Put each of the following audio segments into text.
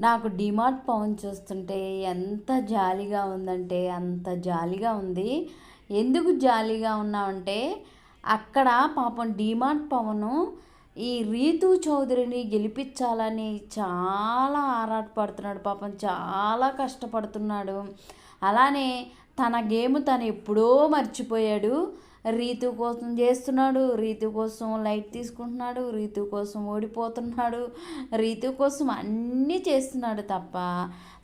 నాకు డిమార్ట్ పవన్ చూస్తుంటే ఎంత జాలీగా ఉందంటే అంత జాలీగా ఉంది. ఎందుకు జాలీగా ఉన్నామంటే అక్కడ పాపం డిమార్ట్ పవను ఈ రీతు చౌదరిని గెలిపించాలని చాలా ఆరాటపడుతున్నాడు. పాపం చాలా కష్టపడుతున్నాడు. అలానే తన గేమ్ తను ఎప్పుడో మర్చిపోయాడు. రీతు కోసం చేస్తున్నాడు రీతు కోసం లైట్ తీసుకుంటున్నాడు రీతు కోసం ఓడిపోతున్నాడు రీతు కోసం అన్నీ చేస్తున్నాడు తప్ప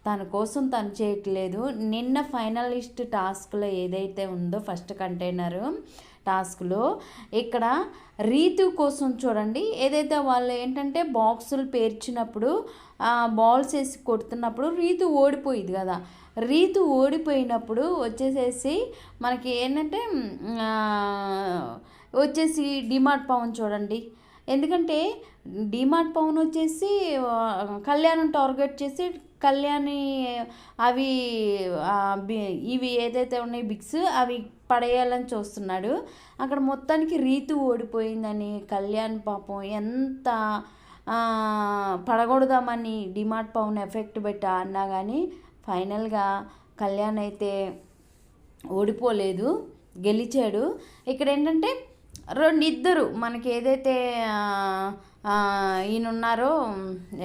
తన కోసం తను చేయట్లేదు. నిన్న ఫైనలిస్ట్ టాస్క్లో ఏదైతే ఉందో ఫస్ట్ కంటైనరు టాస్క్లో ఇక్కడ రీతు కోసం చూడండి. ఏదైతే వాళ్ళు ఏంటంటే బాక్సులు పేర్చినప్పుడు బాల్స్ వేసి కొడుతున్నప్పుడు రీతు ఓడిపోయింది కదా. రీతు ఓడిపోయినప్పుడు వచ్చేసేసి మనకి ఏంటంటే వచ్చేసి డిమార్ట్ పవన్ చూడండి. ఎందుకంటే డిమార్ట్ పవన్ వచ్చేసి కళ్యాణం టార్గెట్ చేసి కళ్యాణి అవి ఇవి ఏదైతే ఉన్నాయి బిగ్స్ అవి పడేయాలని చూస్తున్నాడు. అక్కడ మొత్తానికి రీతు ఓడిపోయిందని కళ్యాణ్ పాపం ఎంత పడగొడదామని డిమార్ట్ పవన్ ఎఫెక్ట్ పెట్టి అన్నా కానీ ఫైనల్గా కళ్యాణ్ అయితే ఓడిపోలేదు గెలిచాడు. ఇక్కడ ఏంటంటే రెండు ఇద్దరు మనకి ఏదైతే ఈయన ఉన్నారో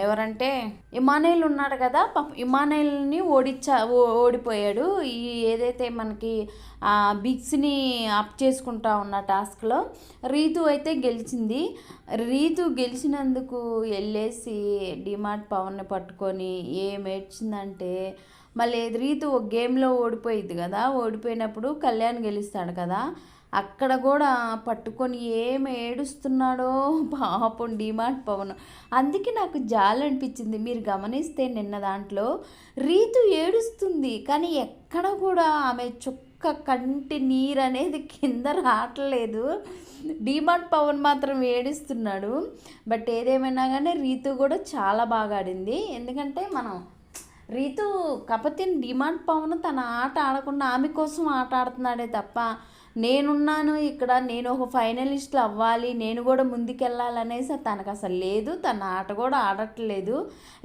ఎవరంటే ఇమానేల్ ఉన్నాడు కదా ఇమానేల్ని ఓడిచ్చా ఓడిపోయాడు. ఈ ఏదైతే మనకి బిగ్స్ని అప్ చేసుకుంటా ఉన్న టాస్క్లో రీతు అయితే గెలిచింది. రీతు గెలిచినందుకు వెళ్ళేసి డిమార్ట్ పవన్ని పట్టుకొని ఏం ఏడ్చిందంటే మళ్ళీ రీతు ఒక గేమ్లో ఓడిపోయింది కదా ఓడిపోయినప్పుడు కళ్యాణ్ గెలుస్తాడు కదా అక్కడ కూడా పట్టుకొని ఏమి ఏడుస్తున్నాడో పాపం డిమార్ట్ పవన్. అందుకే నాకు జాలి అనిపించింది. మీరు గమనిస్తే నిన్న దాంట్లో రీతు ఏడుస్తుంది కానీ ఎక్కడ కూడా ఆమె చుక్క కంటి నీరు అనేది కింద రావట్లేదు. డిమార్ట్ పవన్ మాత్రం ఏడుస్తున్నాడు. బట్ ఏదేమైనా కానీ రీతు కూడా చాలా బాగా ఆడింది. ఎందుకంటే మనం రీతు కాకపోతే డిమాండ్ పవన్ తన ఆట ఆడకుండా ఆమె కోసం ఆట ఆడుతున్నాడే తప్ప నేనున్నాను ఇక్కడ నేను ఒక ఫైనలిస్ట్లు అవ్వాలి నేను కూడా ముందుకెళ్ళాలనేసి తనకు అసలు లేదు తన ఆట కూడా ఆడట్లేదు.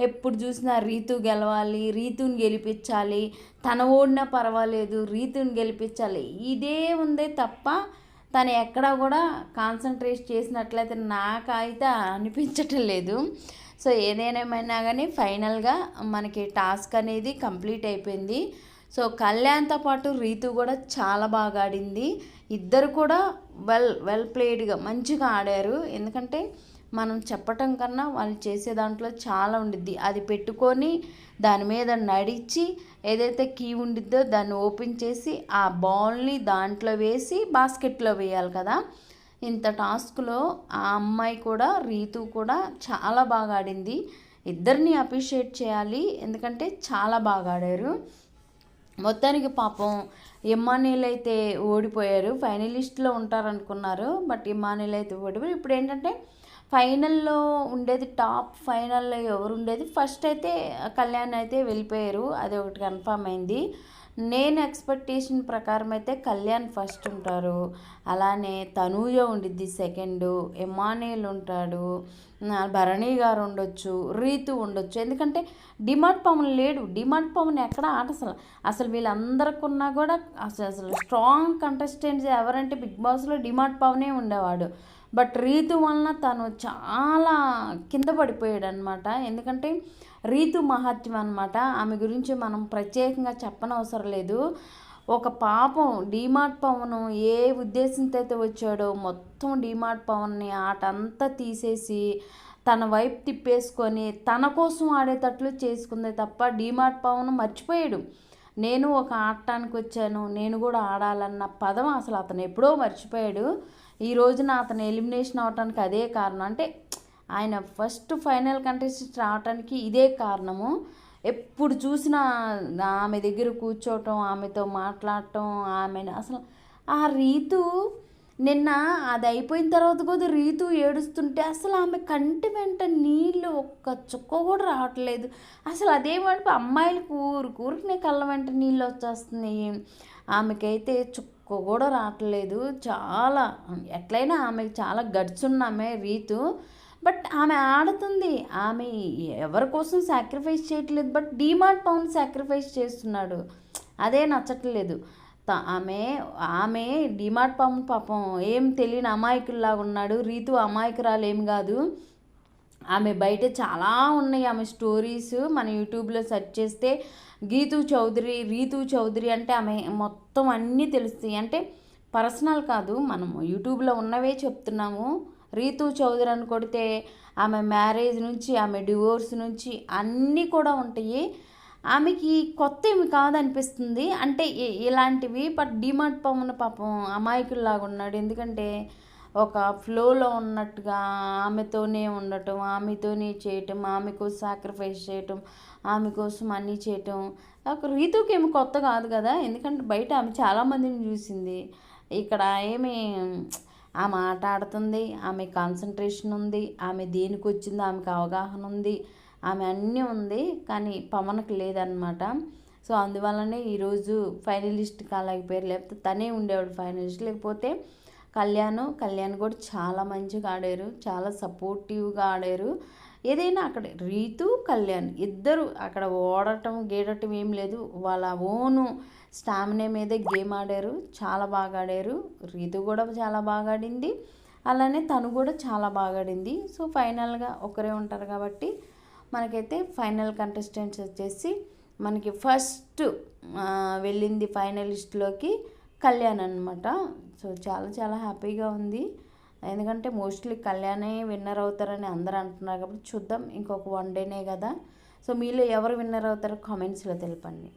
ఎప్పుడు చూసినా రీతు గెలవాలి రీతుని గెలిపించాలి తన ఓడినా పర్వాలేదు రీతుని గెలిపించాలి. ఇదే ఉందే తప్ప తను ఎక్కడ కూడా కాన్సన్ట్రేట్ చేసినట్లయితే నాకైతే అనిపించటం లేదు. సో ఏదైనామైనా కానీ ఫైనల్గా మనకి టాస్క్ అనేది కంప్లీట్ అయిపోయింది. సో కళ్యాణ్తో పాటు రీతు కూడా చాలా బాగా ఆడింది. ఇద్దరు కూడా వెల్ వెల్ ప్లేడ్గా మంచిగా ఆడారు. ఎందుకంటే మనం చెప్పటం కన్నా వాళ్ళు చేసే దాంట్లో చాలా ఉండిద్ది. అది పెట్టుకొని దాని మీద నడిచి ఏదైతే కీ ఉండిద్దో దాన్ని ఓపెన్ చేసి ఆ బాల్ని దాంట్లో వేసి బాస్కెట్లో వేయాలి కదా. ఇంత టాస్క్లో ఆ అమ్మాయి కూడా రీతు కూడా చాలా బాగా ఆడింది. ఇద్దరిని అప్రిషియేట్ చేయాలి ఎందుకంటే చాలా బాగా ఆడారు. మొత్తానికి పాపం ఇమ్మానీలు అయితే ఓడిపోయారు. ఫైనలిస్ట్లో ఉంటారనుకున్నారు బట్ ఇమ్మానీలు అయితే ఓడిపోయారు. ఇప్పుడు ఏంటంటే ఫైనల్లో ఉండేది టాప్ ఫైనల్లో ఎవరు ఉండేది? ఫస్ట్ అయితే కళ్యాణ్ అయితే వెళ్ళిపోయారు. అది ఒకటి కన్ఫామ్ అయింది. నేను ఎక్స్పెక్టేషన్ ప్రకారం అయితే కళ్యాణ్ ఫస్ట్ ఉంటారు. అలానే తనూజ ఉండిద్ది సెకండ్ ఎమానేల్ ఉంటాడు. భరణి గారు ఉండొచ్చు రీతు ఉండొచ్చు. ఎందుకంటే డిమార్ట్ పవన్ లేడు. డిమార్ట్ పవన్ ఎక్కడ ఆట అసలు అసలు వీళ్ళందరికి ఉన్నా కూడా అసలు అసలు స్ట్రాంగ్ కంటెస్టెంట్స్ ఎవరంటే బిగ్ బాస్లో డిమార్ట్ పవనే ఉండేవాడు. బట్ రీతు వలన తను చాలా కింద పడిపోయాడు అనమాట ఎందుకంటే రీతు మహత్యం అనమాట ఆమె గురించి మనం ప్రత్యేకంగా చెప్పనవసరం లేదు. ఒక పాపం డీమార్ట్ పవన్ ఏ ఉద్దేశంతో అయితే వచ్చాడో మొత్తం డీమార్ట్ పవన్ని ఆట అంతా తీసేసి తన వైపు తిప్పేసుకొని తన కోసం ఆడేటట్లు చేసుకుందే తప్ప డీమార్ట్ పవన్ మర్చిపోయాడు. నేను ఒక ఆడటానికి వచ్చాను నేను కూడా ఆడాలన్న పదం అసలు అతను ఎప్పుడో మర్చిపోయాడు. ఈ రోజున అతను ఎలిమినేషన్ అవడానికి అదే కారణం. అంటే ఆయన ఫస్ట్ ఫైనల్ కంటెస్టెంట్ రావడానికి ఇదే కారణము. ఎప్పుడు చూసినా ఆమె దగ్గర కూర్చోవటం ఆమెతో మాట్లాడటం ఆమెను అసలు ఆ రీతు నిన్న అది అయిపోయిన తర్వాత కూడా రీతు ఏడుస్తుంటే అసలు ఆమె కంటి వెంట నీళ్ళు ఒక్క చుక్క కూడా రావట్లేదు. అసలు అదేమంటే అమ్మాయిలకు ఊరు ఊరికి కళ్ళ వెంట నీళ్ళు వచ్చేస్తున్నాయి. ఆమెకైతే చుక్క కూడా రావట్లేదు. చాలా ఎట్లయినా ఆమెకి చాలా గడుచున్నామే రీతు. బట్ ఆమె ఆడుతుంది. ఆమె ఎవరి కోసం సాక్రిఫైస్ చేయట్లేదు బట్ డీమార్ట్ పౌన్ సాక్రిఫైస్ చేస్తున్నాడు. అదే నచ్చట్లేదు. త- ఆమె ఆమె డిమార్ట్ పౌన్ పాపం ఏం తెలియని అమాయకుల్లాగా ఉన్నాడు. రీతు అమాయకురాలు ఏం కాదు. ఆమె బయట చాలా ఉన్నాయి ఆమె స్టోరీస్ మన యూట్యూబ్లో సెర్చ్ చేస్తే గీతు చౌదరి రీతు చౌదరి అంటే ఆమె మొత్తం అన్నీ తెలుస్తాయి. అంటే పర్సనల్ కాదు మనము యూట్యూబ్లో ఉన్నవే చెప్తున్నాము. రీతు చౌదరి అని కొడితే ఆమె మ్యారేజ్ నుంచి ఆమె డివోర్స్ నుంచి అన్నీ కూడా ఉంటాయి. ఆమెకి కొత్త ఏమి కాదనిపిస్తుంది? అంటే ఇలాంటివి బట్ డిమార్ట్ పవన్ పాపం అమాయకుల్లాగా ఉన్నాడు. ఎందుకంటే ఒక ఫ్లోలో ఉన్నట్టుగా ఆమెతోనే ఉండటం ఆమెతోనే చేయటం ఆమె కోసం సాక్రిఫైస్ చేయటం ఆమె కోసం అన్నీ చేయటం. ఒక రీతుకి ఏమి కొత్త కాదు కదా? ఎందుకంటే బయట ఆమె చాలామందిని చూసింది. ఇక్కడ ఏమి ఆమె ఆట ఆడుతుంది ఆమె కాన్సన్ట్రేషన్ ఉంది ఆమె దేనికి వచ్చిందో ఆమెకు అవగాహన ఉంది ఆమె అన్నీ ఉంది కానీ పవన్కి లేదనమాట సో అందువల్లనే ఈరోజు ఫైనలిస్ట్ కాలేకపోయారు లేకపోతే తనే ఉండేవాడు ఫైనలిస్ట్ లేకపోతే కళ్యాణ్ కళ్యాణ్ కూడా చాలా మంచిగా ఆడారు చాలా సపోర్టివ్గా ఆడారు. ఏదైనా అక్కడ రీతు కళ్యాణ్ ఇద్దరు అక్కడ ఓడటం గేడటం ఏం లేదు. వాళ్ళ ఓను స్టామినా మీదే గేమ్ ఆడారు. చాలా బాగా ఆడారు. రీతు కూడా చాలా బాగా ఆడింది. అలానే తను కూడా చాలా బాగా ఆడింది. సో ఫైనల్గా ఒకరే ఉంటారు కాబట్టి మనకైతే ఫైనల్ కంటెస్టెంట్స్ వచ్చేసి మనకి ఫస్ట్ వెళ్ళింది ఫైనలిస్ట్లోకి కళ్యాణ్ అనమాట సో చాలా చాలా హ్యాపీగా ఉంది. ఎందుకంటే మోస్ట్లీ కళ్యాణే విన్నర్ అవుతారని అందరూ అంటున్నారు కాబట్టి చూద్దాం ఇంకొక వన్ డేనే కదా. సో మీలో ఎవరు విన్నర్ అవుతారో కామెంట్స్లో తెలపండి.